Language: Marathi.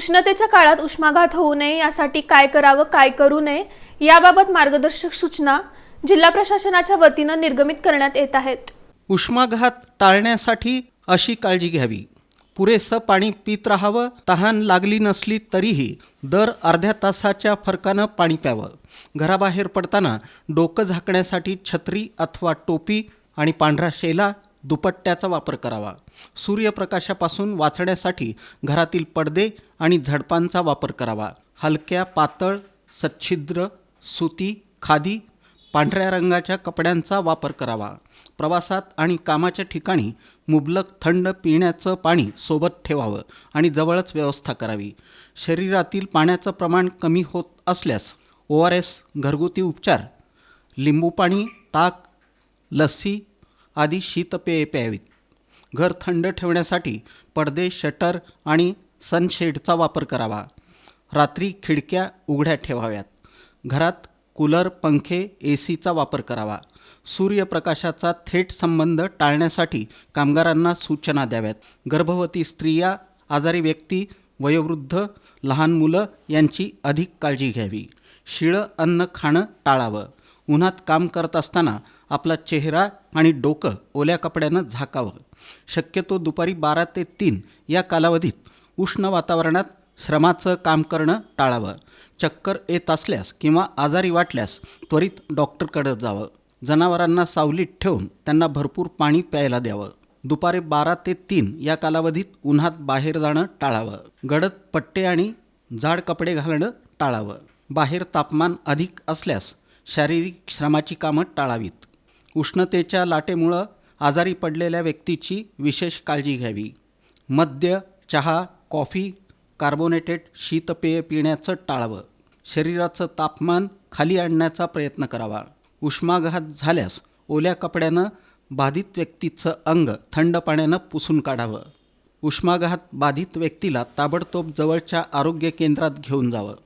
उष्णतेच्या काळात उष्माघात होऊ नये यासाठी काय करावं काय करू नये याबाबत मार्गदर्शक सूचना जिल्हा प्रशासनाच्या वतीनं निर्गमित करण्यात येत आहेत. उष्माघात टाळण्यासाठी अशी काळजी घ्यावी. पुरेसं पाणी पित राहावं तहान लागली नसली तरीही दर अर्ध्या तासाच्या फरकानं पाणी प्यावं. घराबाहेर पडताना डोकं झाकण्यासाठी छत्री अथवा टोपी आणि पांढरा शेला दुपट्ट्याचा वापर करावा. सूर्यप्रकाशापासून वाचण्यासाठी घरातील पडदे आणि झडपांचा वापर करावा. हलक्या पातळ सच्छिद्र सुती खादी पांढऱ्या रंगाच्या कपड्यांचा वापर करावा. प्रवासात आणि कामाच्या ठिकाणी मुबलक थंड पिण्याचं पाणी सोबत ठेवावं आणि जवळच व्यवस्था करावी. शरीरातील पाण्याचं प्रमाण कमी होत असल्यास ओ आर एस घरगुती उपचार लिंबू पाणी ताक लस्सी आदी शीतपेये प्यावीत. घर थंड ठेवण्यासाठी पडदे शटर आणि सनशेडचा वापर करावा. रात्री खिडक्या उघड्या ठेवाव्यात. घरात कूलर पंखे ए सीचा वापर करावा. सूर्यप्रकाशाचा थेट संबंध टाळण्यासाठी कामगारांना सूचना द्याव्यात. गर्भवती स्त्रिया आजारी व्यक्ती वयोवृद्ध लहान मुलं यांची अधिक काळजी घ्यावी. शिळं अन्न खाणं टाळावं. उन्हात काम करत असताना आपला चेहरा आणि डोकं ओल्या कपड्यानं झाकावं. शक्यतो दुपारी बारा ते तीन या कालावधीत उष्ण वातावरणात श्रमाचं काम करणं टाळावं. चक्कर येत असल्यास किंवा आजारी वाटल्यास त्वरित डॉक्टरकडे जावं. जनावरांना सावलीत ठेवून त्यांना भरपूर पाणी प्यायला द्यावं. दुपारी बारा ते तीन या कालावधीत उन्हात बाहेर जाणं टाळावं. गडद पट्टे आणि जाड कपडे घालणं टाळावं. बाहेर तापमान अधिक असल्यास शारीरिक श्रमाची कामं टाळावीत. उष्णतेच्या लाटेमुळं आजारी पडलेल्या व्यक्तीची विशेष काळजी घ्यावी. मद्य चहा कॉफी कार्बोनेटेड शीतपेय पिण्याचं टाळावं. शरीराचं तापमान खाली आणण्याचा प्रयत्न करावा. उष्माघात झाल्यास ओल्या कपड्यानं बाधित व्यक्तीचं अंग थंड पाण्यानं पुसून काढावं. उष्माघात बाधित व्यक्तीला ताबडतोब जवळच्या आरोग्य केंद्रात घेऊन जावं.